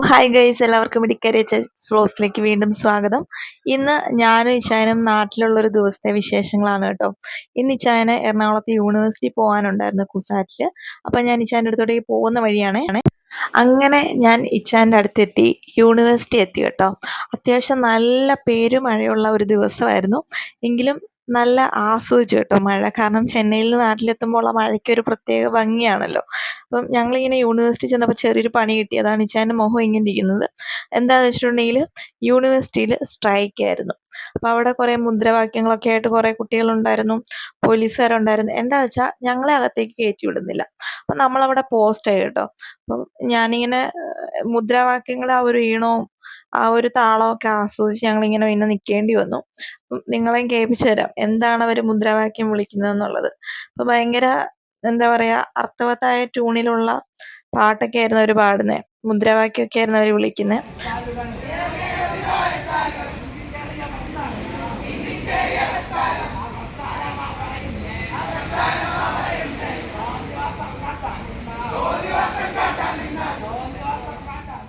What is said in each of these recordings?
Hi guys എല്ലാവർക്കും ഇടിക്കരി സ്ലോസിലേക്ക് വീണ്ടും സ്വാഗതം. ഇന്ന് ഞാനും ഇച്ചായനും നാട്ടിലുള്ളൊരു ദിവസത്തെ വിശേഷങ്ങളാണ് കേട്ടോ. ഇന്ന് ഇച്ചായന് എറണാകുളത്ത് യൂണിവേഴ്സിറ്റി പോകാനുണ്ടായിരുന്നു കുസാറ്റിൽ അപ്പം ഞാൻ ഇച്ചായന്റെ അടുത്തോട്ടേക്ക് പോകുന്ന വഴിയാണ്. അങ്ങനെ ഞാൻ ഇച്ചാന്റെ അടുത്തെത്തി യൂണിവേഴ്സിറ്റി എത്തി കേട്ടോ. അത്യാവശ്യം നല്ല പേരുമഴയുള്ള ഒരു ദിവസമായിരുന്നു. എങ്കിലും നല്ല ആസ്വദിച്ചു കേട്ടോ മഴ. കാരണം ചെന്നൈയിൽ നിന്ന് നാട്ടിലെത്തുമ്പോൾ ഉള്ള മഴയ്ക്ക് ഒരു പ്രത്യേക ഭംഗിയാണല്ലോ. അപ്പം ഞങ്ങളിങ്ങനെ യൂണിവേഴ്സിറ്റി ചെന്നപ്പോൾ ചെറിയൊരു പണി കിട്ടി. അതാണ് ഇച്ചാന്റെ മുഖം ഇങ്ങനെ ഇരിക്കുന്നത് എന്താണെന്ന് വെച്ചിട്ടുണ്ടെങ്കിൽ യൂണിവേഴ്സിറ്റിയിൽ സ്ട്രൈക്ക് ആയിരുന്നു. അപ്പോൾ അവിടെ കുറേ മുദ്രാവാക്യങ്ങളൊക്കെ ആയിട്ട് കുറേ കുട്ടികളുണ്ടായിരുന്നു പോലീസുകാരുണ്ടായിരുന്നു. എന്താ വെച്ചാൽ ഞങ്ങളെ അകത്തേക്ക് കയറ്റി വിടുന്നില്ല. അപ്പം നമ്മളവിടെ പോസ്റ്റായി കേട്ടോ. അപ്പം ഞാനിങ്ങനെ മുദ്രാവാക്യങ്ങളുടെ ആ ഒരു ഈണവും ആ ഒരു താളമൊക്കെ ആസ്വദിച്ച് ഞങ്ങളിങ്ങനെ പിന്നെ നിൽക്കേണ്ടി വന്നു. നിങ്ങളെയും കേൾപ്പിച്ചു തരാം. എന്താണ് അവർ മുദ്രാവാക്യം വിളിക്കുന്നതെന്നുള്ളത്. അപ്പോൾ ഭയങ്കര എന്താ പറയുക അർത്ഥവത്തായ ട്യൂണിലുള്ള പാട്ടൊക്കെ ആയിരുന്നു അവർ പാടുന്നത് മുദ്രാവാക്യമൊക്കെ ആയിരുന്നു അവർ വിളിക്കുന്നത്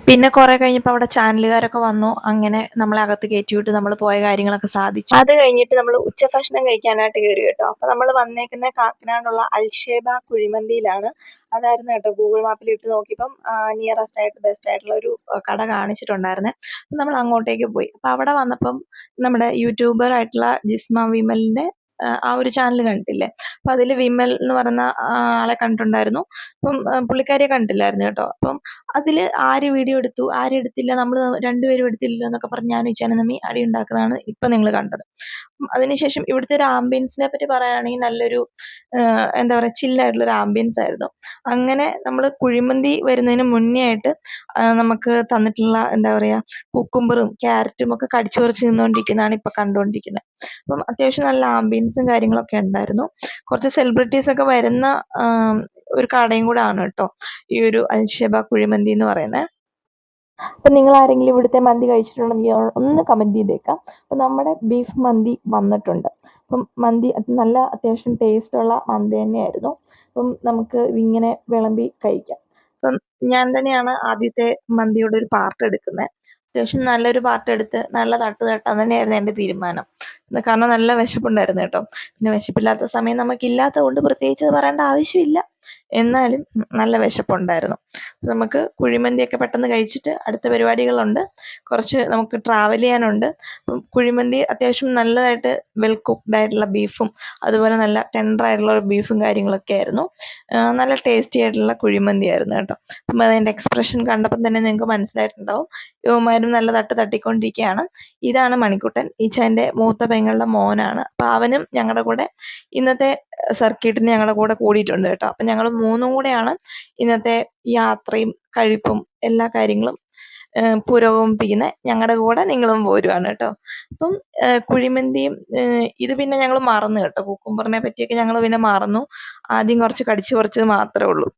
പിന്നെ കുറെ കഴിഞ്ഞപ്പോൾ അവിടെ ചാനലുകാരൊക്കെ വന്നു. അങ്ങനെ നമ്മളെ അകത്ത് കയറ്റി വിട്ട് നമ്മൾ പോയ കാര്യങ്ങളൊക്കെ സാധിച്ചു. അത് കഴിഞ്ഞിട്ട് നമ്മൾ ഉച്ചഭക്ഷണം കഴിക്കാനായിട്ട് കയറി കേട്ടോ. അപ്പൊ നമ്മൾ വന്നേക്കുന്ന കാക്കനാടുള്ള അൽഷേബ കുഴിമന്തിയിലാണ്. അതായിരുന്നു കേട്ടോ ഗൂഗിൾ മാപ്പിൽ ഇട്ട് നോക്കിയപ്പം നിയറസ്റ്റ് ആയിട്ട് ബെസ്റ്റ് ആയിട്ടുള്ള ഒരു കട കാണിച്ചിട്ടുണ്ടായിരുന്നെ. നമ്മൾ അങ്ങോട്ടേക്ക് പോയി. അപ്പൊ അവിടെ വന്നപ്പം നമ്മുടെ യൂട്യൂബർ ആയിട്ടുള്ള ജിസ്മ വിമലിന്റെ ആ ഒരു ചാനൽ കണ്ടിട്ടില്ലേ? അപ്പം അതിൽ വിമൽ എന്ന് പറയുന്ന ആളെ കണ്ടിട്ടുണ്ടായിരുന്നു. അപ്പം പുള്ളിക്കാരിയെ കണ്ടില്ലായിരുന്നു കേട്ടോ. അപ്പം അതിൽ ആര് വീഡിയോ എടുത്തു ആരും എടുത്തില്ല നമ്മൾ രണ്ടുപേരും എടുത്തില്ലല്ലോ എന്നൊക്കെ പറഞ്ഞ് ഞാൻ ഇച്ചാനും നമ്മി അടി ഉണ്ടാക്കുന്നതാണ് ഇപ്പം നിങ്ങൾ കണ്ടത്. അതിനുശേഷം ഇവിടുത്തെ ഒരു ആംബിയൻസിനെ പറ്റി പറയുകയാണെങ്കിൽ നല്ലൊരു എന്താ പറയുക ചില്ലായിട്ടുള്ള ഒരു ആംബിയൻസ് ആയിരുന്നു. അങ്ങനെ നമ്മൾ കുഴിമന്തി വരുന്നതിന് മുന്നേ ആയിട്ട് നമുക്ക് തന്നിട്ടുള്ള എന്താ പറയുക കുക്കുംബറും ക്യാരറ്റും ഒക്കെ കടിച്ചു പറിച്ച് നിന്നുകൊണ്ടിരിക്കുന്നതാണ് ഇപ്പം കണ്ടുകൊണ്ടിരിക്കുന്നത് അപ്പം അത്യാവശ്യം നല്ല ആംബിയൻസും കാര്യങ്ങളൊക്കെ ഉണ്ടായിരുന്നു. കുറച്ച് സെലിബ്രിറ്റീസ് ഒക്കെ വരുന്ന ഒരു കടയും കൂടെ ആണ് കേട്ടോ. ഈ ഒരു അൽഷബ കുഴിമന്തി എന്ന് പറയുന്നത് അപ്പം നിങ്ങൾ ആരെങ്കിലും ഇവിടുത്തെ മന്തി കഴിച്ചിട്ടുണ്ടെങ്കിൽ ഒന്ന് കമന്റ് ചെയ്തേക്കാം. അപ്പം നമ്മുടെ ബീഫ് മന്തി വന്നിട്ടുണ്ട്. അപ്പം മന്തി നല്ല അത്യാവശ്യം ടേസ്റ്റുള്ള മന്തി തന്നെയായിരുന്നു. അപ്പം നമുക്ക് ഇതിങ്ങനെ വിളമ്പി കഴിക്കാം. അപ്പം ഞാൻ തന്നെയാണ് ആദ്യത്തെ മന്തിയുടെ ഒരു പാർട്ട് എടുക്കുന്നത് അത്യാവശ്യം നല്ലൊരു പാർട്ട് എടുത്ത് നല്ല തട്ട് തട്ടാൻ തന്നെയായിരുന്നു എന്റെ തീരുമാനം. കാരണം നല്ല വിശപ്പുണ്ടായിരുന്നു കേട്ടോ. പിന്നെ വിശപ്പില്ലാത്ത സമയം നമുക്കില്ലാത്തത് കൊണ്ട് പ്രത്യേകിച്ച് പറയേണ്ട ആവശ്യമില്ല. എന്നാലും നല്ല വിശപ്പുണ്ടായിരുന്നു. നമുക്ക് കുഴിമന്തിയൊക്കെ പെട്ടെന്ന് കഴിച്ചിട്ട് അടുത്ത പരിപാടികളുണ്ട്. കുറച്ച് നമുക്ക് ട്രാവൽ ചെയ്യാനുണ്ട്. അപ്പം കുഴിമന്തി അത്യാവശ്യം നല്ലതായിട്ട് വെൽ കുക്ക്ഡ് ആയിട്ടുള്ള ബീഫും അതുപോലെ നല്ല ടെൻഡർ ആയിട്ടുള്ള ഒരു ബീഫും കാര്യങ്ങളൊക്കെ ആയിരുന്നു. നല്ല ടേസ്റ്റി ആയിട്ടുള്ള കുഴിമന്തി ആയിരുന്നു കേട്ടോ. അപ്പം അതിന്റെ എക്സ്പ്രഷൻ കണ്ടപ്പം തന്നെ നിങ്ങൾക്ക് മനസ്സിലായിട്ടുണ്ടാവും. യുവമാരും നല്ല തട്ട് തട്ടിക്കൊണ്ടിരിക്കുകയാണ്. ഇതാണ് മണിക്കുട്ടൻ. ഈച്ചാന്റെ മൂത്ത പെങ്ങളുടെ മോനാണ്. അപ്പം അവനും ഞങ്ങളുടെ കൂടെ ഇന്നത്തെ സർക്കിട്ടിന് ഞങ്ങളുടെ കൂടെ കൂടിയിട്ടുണ്ട് കേട്ടോ. അപ്പം ഞങ്ങൾ മൂന്നും കൂടെയാണ് ഇന്നത്തെ യാത്രയും കഴിപ്പും എല്ലാ കാര്യങ്ങളും പുരോഗമിപ്പിക്കുന്നത് ഞങ്ങളുടെ കൂടെ നിങ്ങളും പോരുവാണ് കേട്ടോ. അപ്പം കുഴിമന്തിയും ഇത് പിന്നെ ഞങ്ങൾ മറന്നു കേട്ടോ. കുക്കുംബറിനെ പറ്റിയൊക്കെ ഞങ്ങൾ പിന്നെ മറന്നു. ആദ്യം കുറച്ച് കടിച്ച് കുറച്ച് മാത്രമേ ഉള്ളൂ.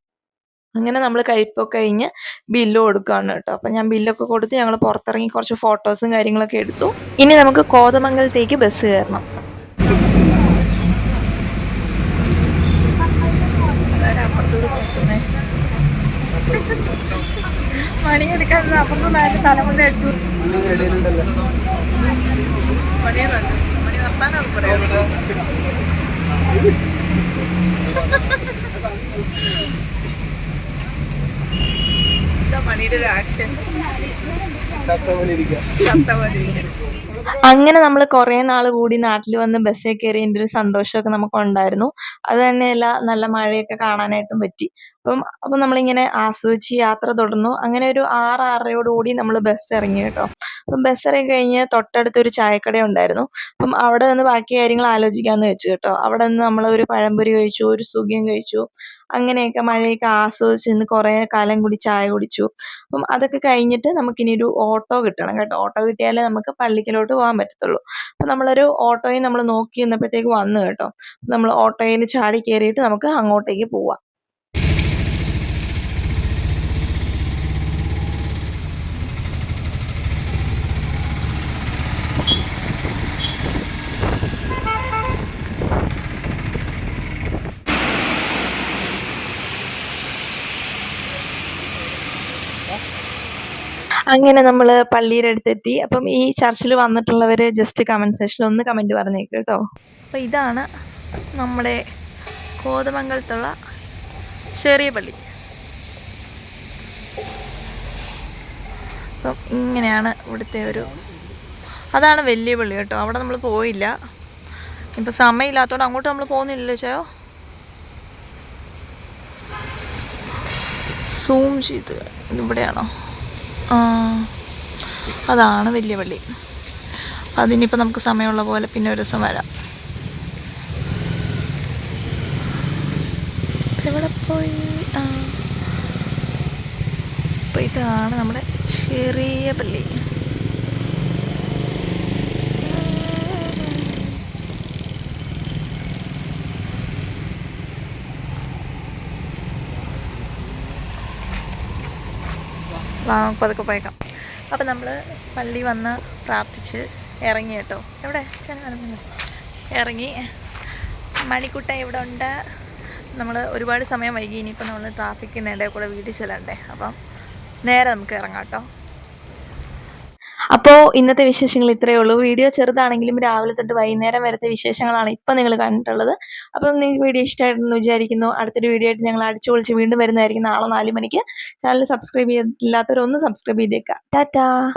അങ്ങനെ നമ്മൾ കഴിപ്പൊക്കെ കഴിഞ്ഞ് ബില്ല് കൊടുക്കുകയാണ് കേട്ടോ. അപ്പം ഞാൻ ബില്ലൊക്കെ കൊടുത്ത് ഞങ്ങൾ പുറത്തിറങ്ങി കുറച്ച് ഫോട്ടോസും കാര്യങ്ങളൊക്കെ എടുത്തു. ഇനി നമുക്ക് കോതമംഗലത്തേക്ക് ബസ് കയറണം. അപ്പുറത്ത് അടിച്ചു. മണിയുടെ ഒരു ആക്ഷൻ അങ്ങനെ നമ്മൾ കുറേ നാൾ കൂടി നാട്ടിൽ വന്ന് ബസ്സിൽ കയറിയതിന്റെ ഒരു സന്തോഷമൊക്കെ നമുക്ക് ഉണ്ടായിരുന്നു. അത് തന്നെയല്ല നല്ല മഴയൊക്കെ കാണാനായിട്ടും പറ്റി. അപ്പം അപ്പം നമ്മളിങ്ങനെ ആസ്വദിച്ച് യാത്ര തുടർന്നു. അങ്ങനെ ഒരു ആറ് ആറരയോടുകൂടി നമ്മൾ ബസ് ഇറങ്ങി കേട്ടോ. അപ്പം ബസ് ഇറങ്ങി കഴിഞ്ഞ് തൊട്ടടുത്തൊരു ചായക്കട ഉണ്ടായിരുന്നു. അപ്പം അവിടെ നിന്ന് ബാക്കി കാര്യങ്ങൾ ആലോചിക്കാമെന്ന് വെച്ചു കേട്ടോ. അവിടെ നിന്ന് നമ്മൾ ഒരു പഴംപൊരി കഴിച്ചു ഒരു സുഖ്യം കഴിച്ചു. അങ്ങനെയൊക്കെ മഴയൊക്കെ ആസ്വദിച്ച് നിന്ന് കുറേ കാലം കൂടി ചായ കുടിച്ചു. അപ്പം അതൊക്കെ കഴിഞ്ഞിട്ട് നമുക്കിനി ഒരു ഓട്ടോ കിട്ടണം കേട്ടോ. ഓട്ടോ കിട്ടിയാലേ നമുക്ക് പള്ളിക്കലോട്ട് പോകാൻ പറ്റത്തുള്ളൂ. അപ്പം നമ്മളൊരു ഓട്ടോയിൽ നമ്മൾ നോക്കി നിന്നപ്പോഴത്തേക്ക് വന്നു കേട്ടോ. നമ്മൾ ഓട്ടോയിൽ ചാടി കയറിയിട്ട് നമുക്ക് അങ്ങോട്ടേക്ക് പോവാം. അങ്ങനെ നമ്മൾ പള്ളിയുടെ അടുത്തെത്തി. അപ്പം ഈ ചർച്ചിൽ വന്നിട്ടുള്ളവർ ജസ്റ്റ് കമന്റ് സെക്ഷനിൽ ഒന്ന് കമന്റ് പറഞ്ഞേക്ക് കേട്ടോ. അപ്പോൾ ഇതാണ് നമ്മുടെ കോതമംഗലത്തുള്ള ചെറിയ പള്ളി. അപ്പം ഇങ്ങനെയാണ് ഇവിടുത്തെ ഒരു അതാണ് വലിയ പള്ളി കേട്ടോ. അവിടെ നമ്മൾ പോയില്ല. ഇപ്പം സമയമില്ലാത്തതുകൊണ്ട് അങ്ങോട്ട് നമ്മൾ പോകുന്നില്ലല്ലോ ചോ സൂം ചെയ്ത് ഇവിടെയാണോ? അതാണ് വലിയ പള്ളി. അതിനിപ്പോൾ നമുക്ക് സമയമുള്ള പോലെ പിന്നെ ഒരു ദിവസം വരാം. എവിടെ പോയി? ആ. ഇതാണ് നമ്മുടെ ചെറിയ പള്ളി. പതുക്കെ പോയേക്കാം. അപ്പം നമ്മൾ പള്ളി വന്ന് പ്രാർത്ഥിച്ച് ഇറങ്ങി കേട്ടോ. എവിടെ? ഇറങ്ങി. മണിക്കുട്ട ഇവിടെ ഉണ്ട്. നമ്മൾ ഒരുപാട് സമയം വൈകി ഇനിയിപ്പോൾ നമ്മൾ ട്രാഫിക്കിനിടെ കൂടെ വീട്ടിൽ ചെല്ലണ്ടേ? അപ്പം നേരെ നമുക്ക് ഇറങ്ങാം കേട്ടോ. അപ്പോൾ ഇന്നത്തെ വിശേഷങ്ങൾ ഇത്രയേ ഉള്ളൂ. വീഡിയോ ചെറുതാണെങ്കിലും രാവിലെ തൊട്ട് വൈകുന്നേരം വരത്തെ വിശേഷങ്ങളാണ് ഇപ്പം നിങ്ങൾ കണ്ടിട്ടുള്ളത്. അപ്പം നിങ്ങൾക്ക് വീഡിയോ ഇഷ്ടമായിട്ടെന്ന് വിചാരിക്കുന്നു. അടുത്തൊരു വീഡിയോ ആയിട്ട് ഞങ്ങൾ അടിച്ചു പൊളിച്ച് വീണ്ടും വരുന്നതായിരിക്കും നാളെ നാല് മണിക്ക്. ചാനൽ സബ്സ്ക്രൈബ് ചെയ്തില്ലാത്തവരൊന്ന് സബ്സ്ക്രൈബ് ചെയ്തേക്കാം. ടാറ്റാ!